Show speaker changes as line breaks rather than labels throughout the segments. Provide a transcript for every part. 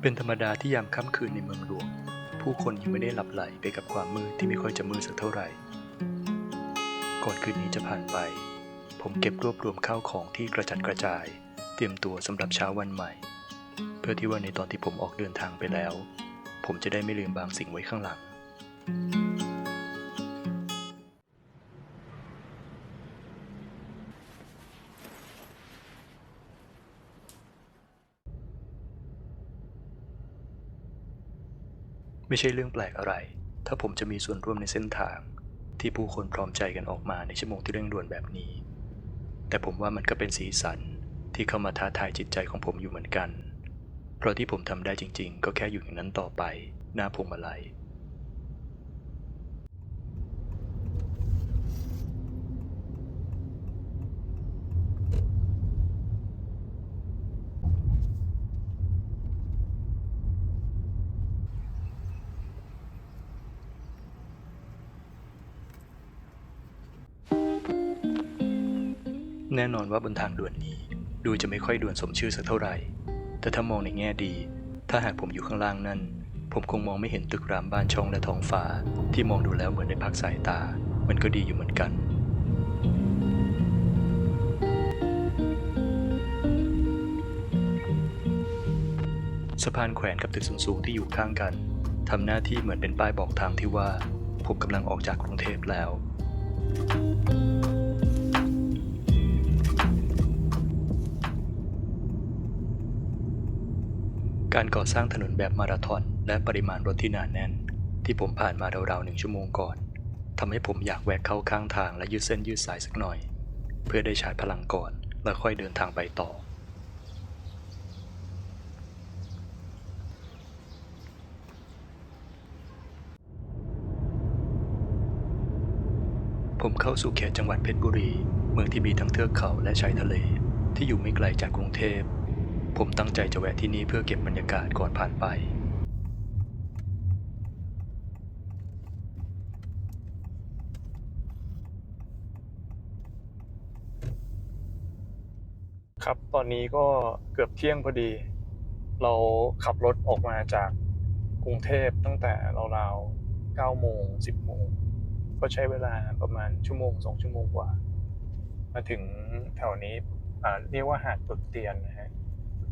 เป็นธรรมดาที่ยามค่ำคืนในเมืองหลวง ผู้คนยังไม่ได้หลับไหลไปกับความมืดที่ไม่ค่อยจะมืดสักเท่าไหร่ ก่อนคืนนี้จะผ่านไป ผมเก็บรวบรวมข้าวของที่กระจัดกระจาย เตรียมตัวสำหรับเช้าวันใหม่ เพื่อที่ว่าในตอนที่ผมออกเดินทางไปแล้ว ผมจะได้ไม่ลืมบางสิ่งไว้ข้างหลัง ไม่ใช่เรื่องแปลกอะไร ถ้าผมจะมีส่วนร่วมในเส้นทาง ที่ผู้คนพร้อมใจกันออกมาในชั่วโมงที่เร่งด่วนแบบนี้ แต่ผมว่ามันก็เป็นสีสันที่เข้ามาท้าทายจิตใจของผมอยู่เหมือนกัน เพราะที่ผมทำได้จริง ๆ ก็แค่อยู่อย่างนั้นต่อไป หน้าพวงมาลัย แน่นอนว่าบนทางด่วนนี้ ดูจะไม่ค่อยด่วนสมชื่อสักเท่าไหร่ แต่ถ้ามองในแง่ดี ถ้าหากผมอยู่ข้างล่างนั่น ผมคงมองไม่เห็นตึกรามบ้านช่องและท้องฟ้า ที่มองดูแล้วเหมือนได้พักสายตา มันก็ดีอยู่เหมือนกันสะพานแขวนกับตึกสูงๆที่อยู่ข้างกันทำหน้าที่เหมือนเป็นป้ายบอกทางที่ว่า ผมกำลังออกจากกรุงเทพแล้ว การก่อสร้างถนนแบบมาราธอนและปริมาณรถที่หนาแน่น ที่ผมผ่านมาราวๆหนึ่งชั่วโมงก่อนทำให้ผมอยากแวะเข้าข้างทางและยืดเส้นยืดสายสักหน่อย เพื่อได้ชาร์จพลังก่อน แล้วค่อยเดินทางไปต่อ ผมเข้าสู่เขตจังหวัดเพชรบุรี เมืองที่มีทั้งเทือกเขาและชายทะเล ที่อยู่ไม่ไกลจากกรุงเทพ ผมตั้งใจจะแวะที่นี่เพื่อเก็บบรรยากาศก่อนผ่านไป
ครับตอนนี้ก็เกือบเที่ยงพอดี เราขับรถออกมาจากกรุงเทพตั้งแต่ราวๆ9โมง 10 โมง ก็ใช้เวลาประมาณชั่วโมงสองชั่วโมงกว่า มาถึงแถวนี้เรียกว่าหาดปึกเตียนนะฮะ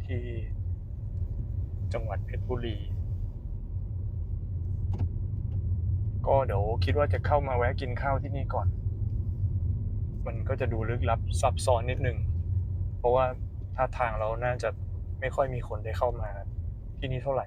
ที่จังหวัดเพชรบุรี ก็เดี๋ยวคิดว่าจะเข้ามาแวะกินข้าวที่นี่ก่อน มันก็จะดูลึกลับซับซ้อนนิดนึง เพราะว่าท่าทางเราน่าจะไม่ค่อยมีคนได้เข้ามาที่นี่เท่าไหร่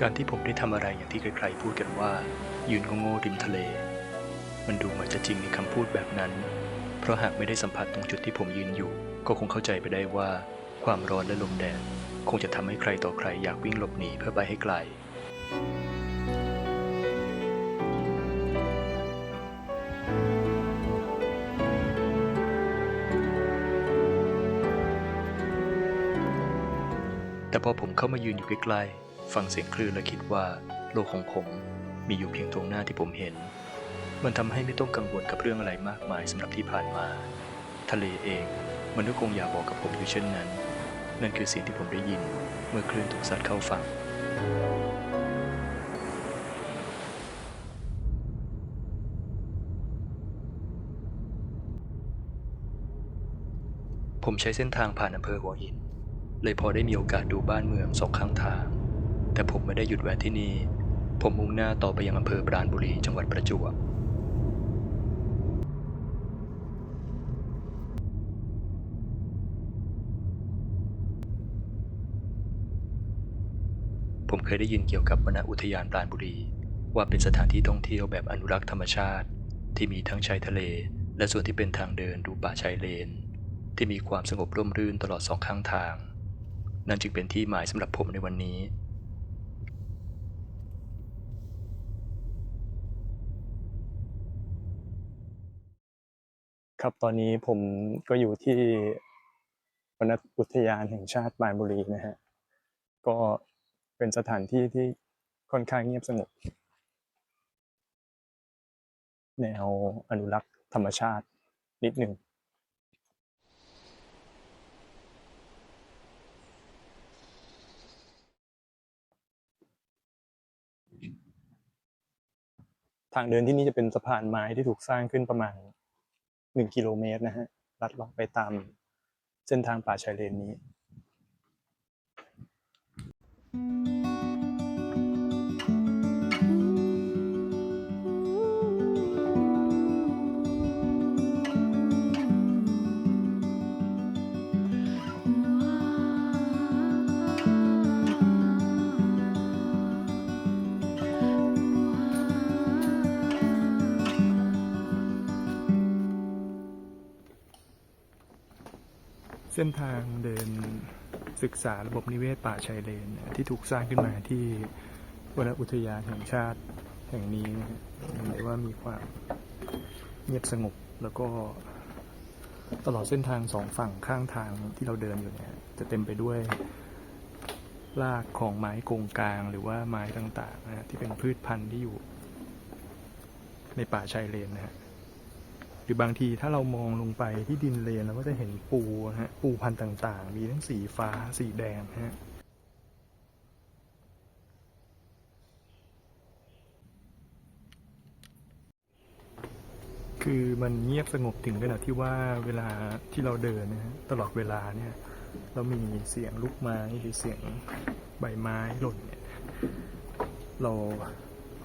การที่ผมได้ทำอะไรอย่างที่ใครๆพูดกันว่า ยืนโง่ๆริมทะเล มันดูเหมือนจะจริงในคำพูดแบบนั้น เพราะหากไม่ได้สัมผัสตรงจุดที่ผมยืนอยู่ ก็คงเข้าใจไปได้ว่า ความร้อนและลมแดดคงจะทำให้ใครต่อใครอยากวิ่งหลบหนีเพื่อไปให้ไกลแต่พอผมเข้ามายืนอยู่ใกล้ๆ ฟังเสียงคลื่นและคิดว่า โลกของผมมีอยู่เพียงตรงหน้าที่ผมเห็น มันทำให้ไม่ต้องกังวลกับเรื่องอะไรมากมายสำหรับที่ผ่านมา ทะเลเองมันก็คงอยากบอกกับผมอยู่เช่นนั้น นั่นคือเสียงที่ผมได้ยินเมื่อคลื่นถูกซัดเข้าฝั่งผมใช้เส้นทางผ่านอำเภอหัวหิน เลยพอได้มีโอกาสดูบ้านเมืองสองข้างทาง แต่ผมไม่ได้หยุดแวะที่นี่ ผมมุ่งหน้าต่อไปยังอำเภอปราณบุรีจังหวัดประจวบผมเคยได้ยินเกี่ยวกับวนอุทยานปราณบุรี ว่าเป็นสถานที่ท่องเที่ยวแบบอนุรักษ์ธรรมชาติ ที่มีทั้งชายทะเล และส่วนที่เป็นทางเดินดูป่าชายเลน ที่มีความสงบร่มรื่นตลอดสองข้างทาง นั่นจึงเป็นที่หมายสำหรับผมในวันนี้
ครับตอนนี้ผมก็อยู่ที่วนอุทยานแห่งชาติปรานบุรีนะฮะก็เป็นสถานที่ที่ค่อนข้างเงียบสงบแนวอนุรักษ์ธรรมชาตินิดหนึ่งทางเดินที่นี่จะเป็นสะพานไม้ที่ถูกสร้างขึ้นประมาณ หนึ่งกิโลเมตรนะฮะลัดเลาะไปตามเส้นทางป่าชายเลนนี้ เส้นทางเดินศึกษาระบบนิเวศป่าชายเลน ที่ถูกสร้างขึ้นมาที่วนอุทยานแห่งชาติแห่งนี้เห็นได้ว่ามีความเงียบสงบแล้วก็ตลอดเส้นทางสองฝั่งข้างทางที่เราเดินอยู่เนี่ยจะเต็มไปด้วยรากของไม้กงกลางหรือว่าไม้ต่างๆนะที่เป็นพืชพันธุ์ที่อยู่ในป่าชายเลนนะฮะ รือบางทีถ้าเรามองลงไปที่ดินเลนเราก็จะเห็นปูฮะปูพันธุ์ต่างๆ มีทั้งสีฟ้าสีแดงฮะคือมันเงียบสงบถึงขนาดที่ว่าเวลาที่เราเดินนะฮะตลอดเวลาเนี่ย เรามีเสียงลูกไม้หรือเสียงใบไม้หล่นเนี่ยเรา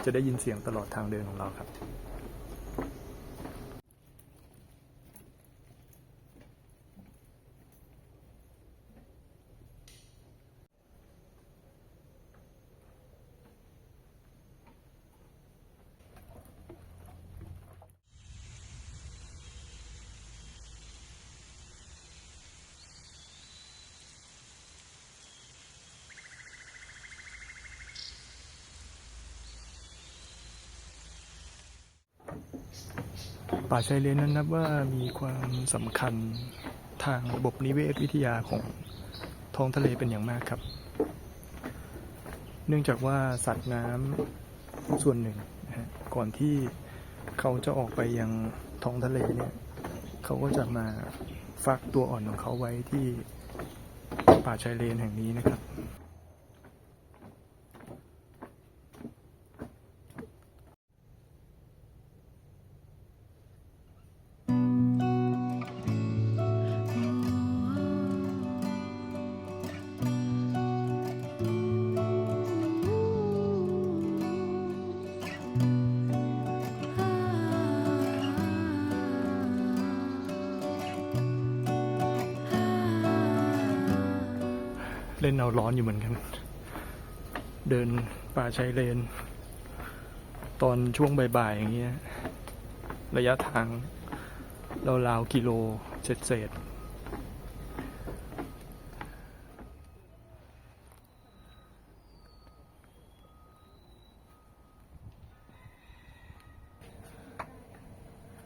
จะได้ยินเสียงตลอดทางเดินของเราครับ ป่าชายเลนนั้นนับว่ามีความสำคัญทางระบบนิเวศวิทยาของท้องทะเลเป็นอย่างมากครับ เนื่องจากว่าสัตว์น้ำส่วนหนึ่งนะฮะก่อนที่เขาจะออกไปยังท้องทะเลเนี่ยเขาก็จะมาฟักตัวอ่อนของเขาไว้ที่ป่าชายเลนแห่งนี้นะครับ เล่นเอาร้อนอยู่เหมือนกัน เดินป่าชายเลน ตอนช่วงบ่ายๆอย่างเงี้ย ระยะทางราวๆกิโลเศษๆ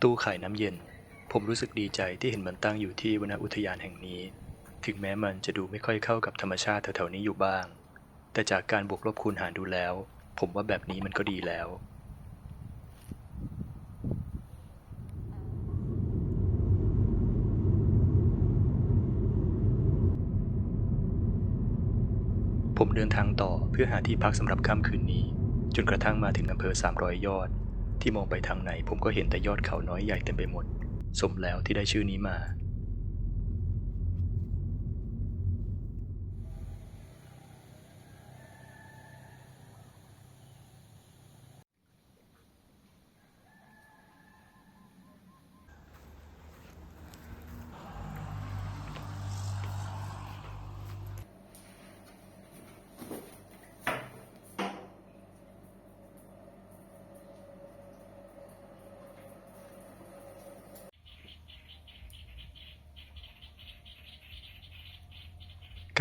ตู้ขายน้ำเย็น ผมรู้สึกดีใจที่เห็นมันตั้งอยู่ที่วนอุทยานแห่งนี้ ถึงแม้มันจะดูไม่ค่อยเข้ากับธรรมชาติแถวๆนี้อยู่บ้าง แต่จากการบวกลบคูณหารดูแล้ว ผมว่าแบบนี้มันก็ดีแล้วผมเดินทางต่อเพื่อหาที่พักสำหรับค่ำคืนนี้ จนกระทั่งมาถึงอำเภอ 300 ยอด ที่มองไปทางไหนผมก็เห็นแต่ยอดเขาน้อยใหญ่เต็มไปหมด สมแล้วที่ได้ชื่อนี้มา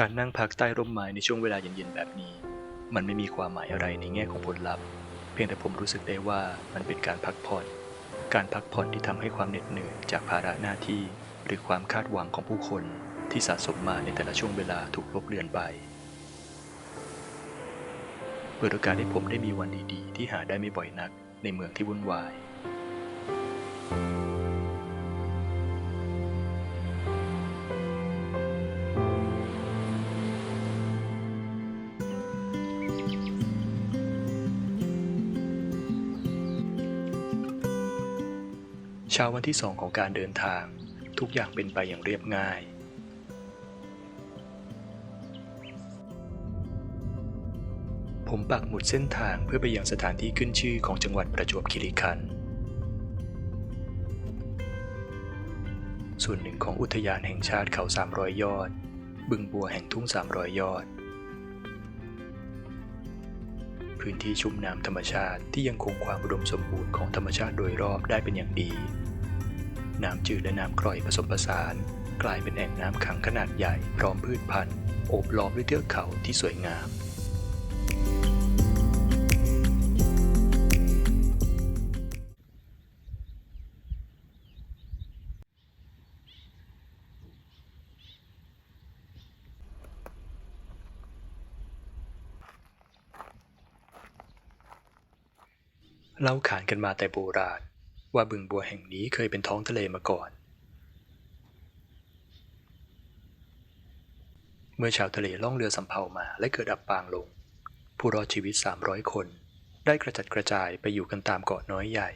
การนั่งพักใต้ร่มไม้ในช่วงเวลาเย็นๆแบบนี้ มันไม่มีความหมายอะไรในแง่ของผลลัพธ์ เพียงแต่ผมรู้สึกได้ว่ามันเป็นการพักผ่อน การพักผ่อนที่ทำให้ความเหน็ดเหนื่อยจากภาระหน้าที่ หรือความคาดหวังของผู้คนที่สะสมมาในแต่ละช่วงเวลาถูกลบเลือนไปเปิดโอกาสให้ผมได้มีวันดีๆ ที่หาได้ไม่บ่อยนักในเมืองที่วุ่นวาย ช้าวันที่สองของการเดินทาง ทุกอย่างเป็นไปอย่างเรียบง่าย ผมปักหมุดเส้นทางเพื่อไปยังสถานที่ขึ้นชื่อของจังหวัดประจวบคีรีขันธ์ส่วนหนึ่งของอุทยานแห่งชาติเขา 300 ยอด บึงบัวแห่งทุ่ง 300 ยอด พื้นที่ชุ่มน้ำธรรมชาติที่ยังคงความอุดมสมบูรณ์ของธรรมชาติโดยรอบได้เป็นอย่างดี น้ำจืดและน้ำกร่อยผสมผสาน กลายเป็นแอ่งน้ำขังขนาดใหญ่พร้อมพืชพันธุ์โอบล้อมด้วยเทือกเขาที่สวยงาม เล่าขานกันมาแต่โบราณ ว่าบึงบัวแห่งนี้เคยเป็นท้องทะเลมาก่อน เมื่อชาวทะเลล่องเรือสำเภามาและเกิดอับปางลง ผู้รอดชีวิต 300 คน ได้กระจัดกระจายไปอยู่กันตามเกาะน้อยใหญ่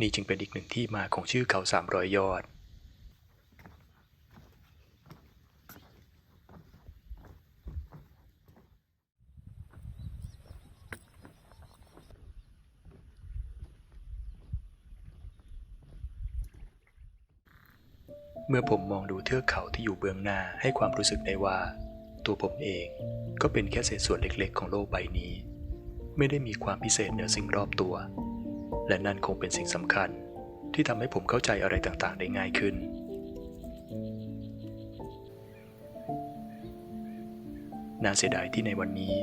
นี่จึงเป็นอีกหนึ่งที่มาของชื่อเขา 300 ยอด เมื่อผมมองดูเทือกเขาที่อยู่เบื้องหน้าให้ความรู้สึกได้ว่า ตัวผมเองก็เป็นแค่เศษส่วนเล็กๆ ของโลกใบนี้ ไม่ได้มีความพิเศษเหนือสิ่งรอบตัว และนั่นคงเป็นสิ่งสำคัญที่ทำให้ผมเข้าใจอะไรต่างๆ ได้ง่ายขึ้น น่าเสียดายที่ในวันนี้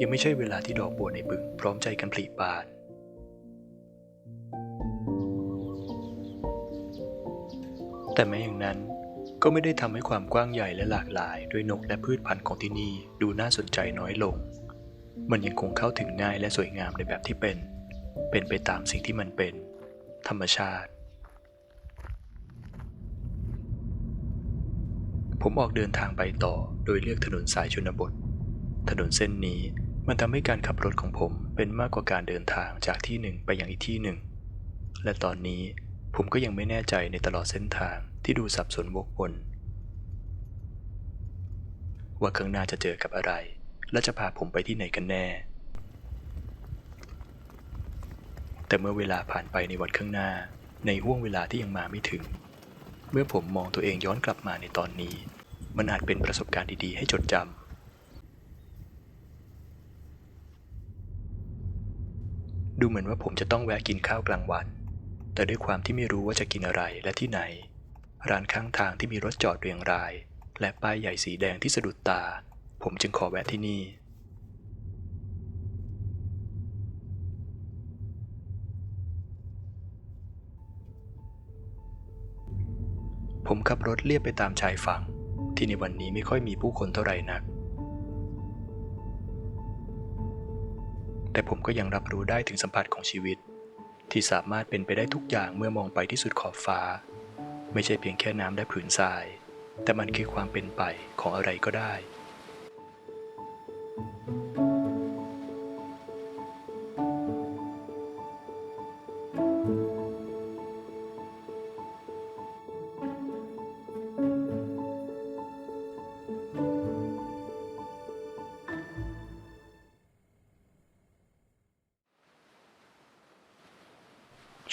ยังไม่ใช่เวลาที่ดอกบัวในบึงพร้อมใจกันผลิบาน แต่แม้อย่างนั้นก็ไม่ได้ทำให้ความกว้างใหญ่และหลากหลาย ด้วยนกและพืชพันธุ์ของที่นี่ดูน่าสนใจน้อยลง มันยังคงเข้าถึงง่ายและสวยงามในแบบที่เป็น เป็นไปตามสิ่งที่มันเป็น ธรรมชาติ ผมออกเดินทางไปต่อโดยเลือกถนนสายชนบท ถนนเส้นนี้มันทำให้การขับรถของผมเป็นมากกว่าการเดินทางจากที่หนึ่งไปยังอีกที่หนึ่ง และตอนนี้ผมก็ยังไม่แน่ใจในตลอดเส้นทาง ที่ดูสับสนวกวนว่าข้างหน้าจะเจอกับอะไร และจะพาผมไปที่ไหนกันแน่ แต่เมื่อเวลาผ่านไปในวันข้างหน้า ในห่วงเวลาที่ยังมาไม่ถึง เมื่อผมมองตัวเองย้อนกลับมาในตอนนี้ มันอาจเป็นประสบการณ์ดีๆ ให้จดจำ ดูเหมือนว่าผมจะต้องแวะกินข้าวกลางวัน แต่ด้วยความที่ไม่รู้ว่าจะกินอะไรและที่ไหน ร้านข้างทางที่มีรถจอดเรียงราย และป้ายใหญ่สีแดงที่สะดุดตา ผมจึงขอแวะที่นี่ ผมขับรถเลียบไปตามชายฝั่ง ที่ในวันนี้ไม่ค่อยมีผู้คนเท่าไหร่นัก แต่ผมก็ยังรับรู้ได้ถึงสัมผัสของชีวิต ที่สามารถเป็นไปได้ทุกอย่างเมื่อมองไปที่สุดขอบฟ้า ไม่ใช่เพียงแค่น้ำและผืนทราย แต่มันคือความเป็นไปของอะไรก็ได้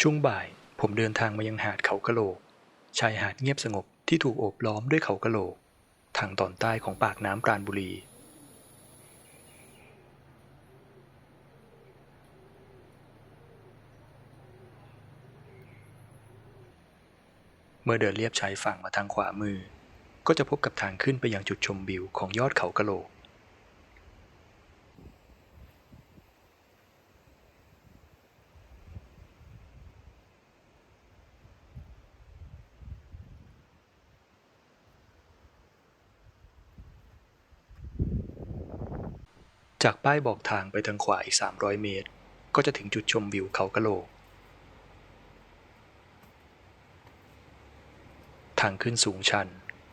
ช่วงบ่ายผมเดินทางมายังหาดเขากะโหลก ชายหาดเงียบสงบที่ถูกโอบล้อมด้วยเขากะโหลก ทางตอนใต้ของปากน้ำปราณบุรี เมื่อเดินเลียบชายฝั่งมาทางขวามือ ก็จะพบกับทางขึ้นไปยังจุดชมวิวของยอดเขากะโหลก ผ จากป้ายบอกทางไปทางขวาอีก 300 เมตร ก็จะถึงจุดชมวิวเขากะโหลก ทางขึ้นสูงชัน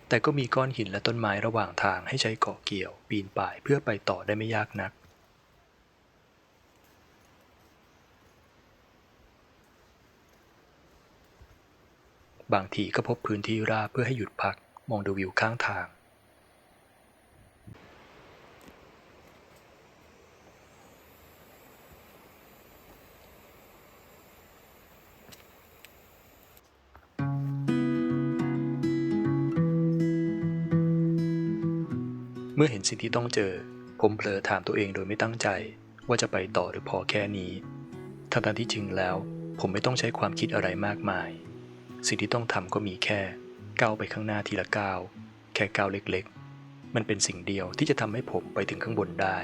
แต่ก็มีก้อนหินและต้นไม้ระหว่างทางให้ใช้เกาะเกี่ยว ปีนป่ายเพื่อไปต่อได้ไม่ยากนัก บางทีก็พบพื้นที่ราบเพื่อให้หยุดพักมองดูวิวข้างทาง เมื่อเห็นสิ่งที่ต้องเจอ ผมเผลอถามตัวเองโดยไม่ตั้งใจ ว่าจะไปต่อหรือพอแค่นี้ทั้งๆที่จริงแล้ว ผมไม่ต้องใช้ความคิดอะไรมากมาย สิ่งที่ต้องทำก็มีแค่ก้าวไปข้างหน้าทีละก้าวแค่ก้าวเล็กๆ มันเป็นสิ่งเดียวที่จะทำให้ผมไปถึงข้างบนได้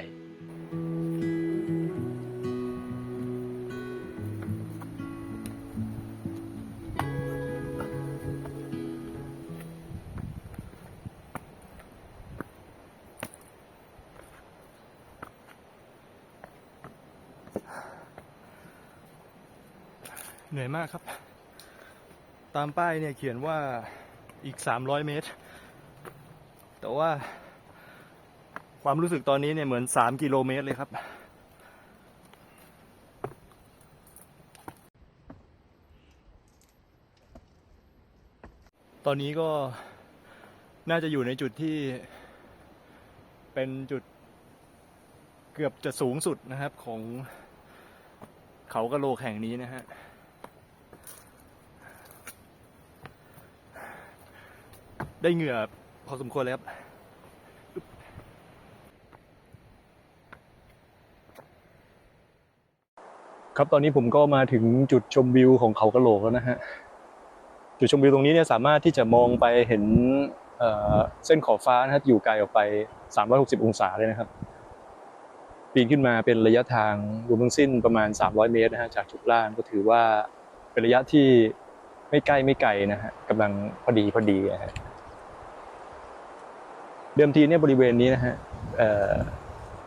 า
มป้ายเนี่ยเขียนว่าอีก 300 เมตร แต่ว่า ความรู้สึกตอนนี้เนี่ยเหมือน 3 กิโลเมตรเลยครับ ตอนนี้ก็น่าจะอยู่ในจุดที่เป็นจุดเกือบจะสูงสุดนะครับของเขากะโหลกแห่งนี้นะฮะ ได้เหงื่อพอสมควรเลยครับครับตอนนี้ผมก็มาถึงจุดชมวิวของเขากระโหลกแล้วนะฮะจุดชมวิวตรงนี้เนี่ยสามารถที่จะมองไปเห็นเส้นขอบฟ้านะครับอยู่ไกลออกไป 360 องศาเลยนะครับ ปีนขึ้นมาเป็นระยะทางรวมทั้งสิ้นประมาณ 300 เมตรนะฮะจากจุดล่างก็ถือว่าเป็นระยะที่ไม่ใกล้ไม่ไกลนะฮะกำลังพอดีพอดีนะฮะ เดิมทีเนี่ยบริเวณนี้นะฮะ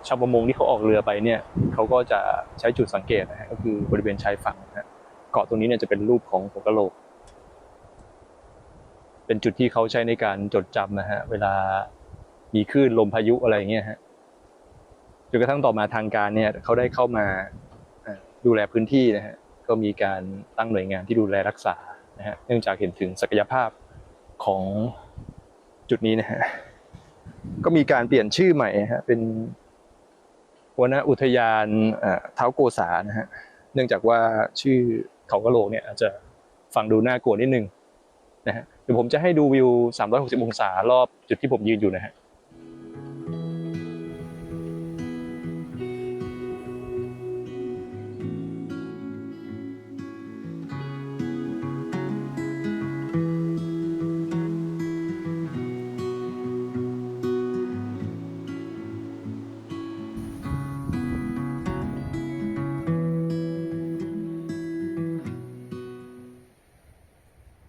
ชาวประมงที่เขาออกเรือไปเนี่ยเขาก็จะใช้จุดสังเกตนะฮะก็คือบริเวณชายฝั่งนะฮะเกาะตรงนี้เนี่ยจะเป็นรูปของหัวกะโหลก เป็นจุดที่เขาใช้ในการจดจำนะฮะเวลามีคลื่นลมพายุอะไรอย่างเงี้ยฮะจนกระทั่งต่อมาทางการเนี่ยเขาได้เข้ามาดูแลพื้นที่นะฮะก็มีการตั้งหน่วยงานที่ดูแลรักษานะฮะเนื่องจากเห็นถึงศักยภาพของจุดนี้นะฮะ ก็มีการเปลี่ยนชื่อใหม่ฮะเป็นวนอุทยานเท้าโกษานะฮะเนื่องจากว่าชื่อเขากระโหลกเนี่ยอาจจะฟังดูน่ากลัวนิดนึงนะฮะเดี๋ยวผมจะให้ดูวิว 360 องศารอบจุดที่ผมยืนอยู่นะฮะ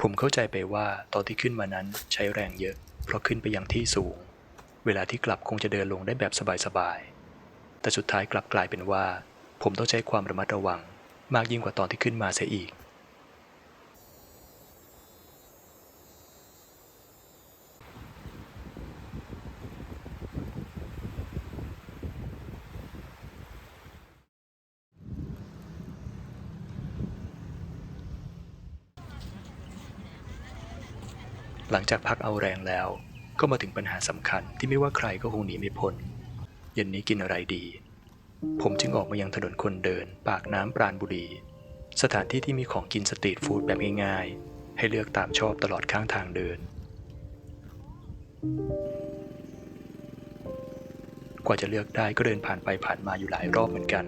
ผมเข้าใจไปว่าตอนที่ขึ้นมานั้นใช้แรงเยอะ เพราะขึ้นไปยังที่สูง เวลาที่กลับคงจะเดินลงได้แบบสบายๆ แต่สุดท้ายกลับกลายเป็นว่า ผมต้องใช้ความระมัดระวัง มากยิ่งกว่าตอนที่ขึ้นมาเสียอีก งจากพักเอาแรงแล้ว ก็มาถึงปัญหาสำคัญที่ไม่ว่าใครก็คงหนีไม่พ้นเย็นนี้กินอะไรดี ผมจึงออกมายังถนนคนเดิน ปากน้ำปราณบุรี สถานที่ที่มีของกินสตรีทฟู้ดแบบง่ายๆ ให้เลือกตามชอบตลอดข้างทางเดิน กว่าจะเลือกได้ก็เดินผ่านไปผ่านมาอยู่หลายรอบเหมือนกัน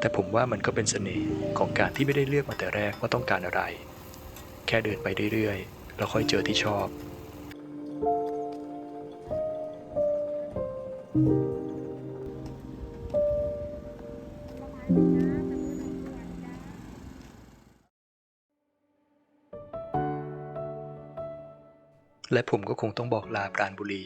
แต่ผมว่ามันก็เป็นเสน่ห์ของการที่ไม่ได้เลือกมาแต่แรกว่าต้องการอะไร แค่เดินไปเรื่อยๆ แล้วค่อยเจอที่ชอบ และผมก็คงต้องบอกลาปราณบุรี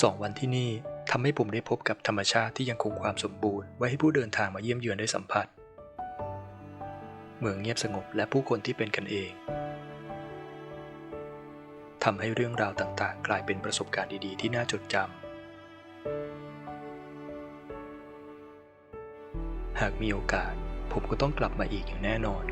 สองวันที่นี่ทำให้ผมได้พบกับธรรมชาติที่ยังคงความสมบูรณ์ไว้ให้ผู้เดินทางมาเยี่ยมเยือนได้สัมผัส เมืองเงียบสงบและผู้คนที่เป็นกันเองทำให้เรื่องราวต่างๆ กลายเป็นประสบการณ์ดีๆ ที่น่าจดจำ หากมีโอกาส ผมก็ต้องกลับมาอีกอย่างแน่นอน